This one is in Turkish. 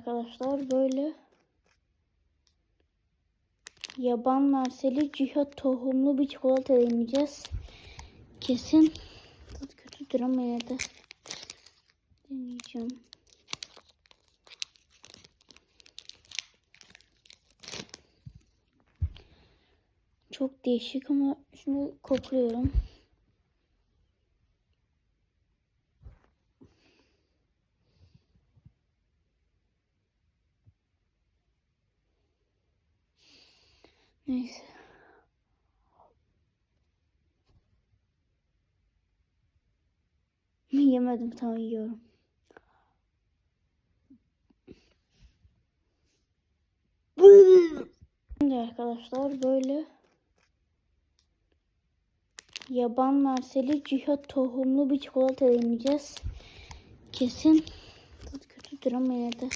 arkadaşlar böyle yaban merseli cihat tohumlu bir çikolata deneyeceğiz. Kesin tadı kötüdür ama yine de deneyeceğim. Çok değişik ama şimdi kokluyorum. Neyse. Yemedim tamam yiyorum. Şimdi arkadaşlar böyle yaban merseli cihat tohumlu bir çikolata deneyeceğiz. Kesin tadı kötüdür ama yine de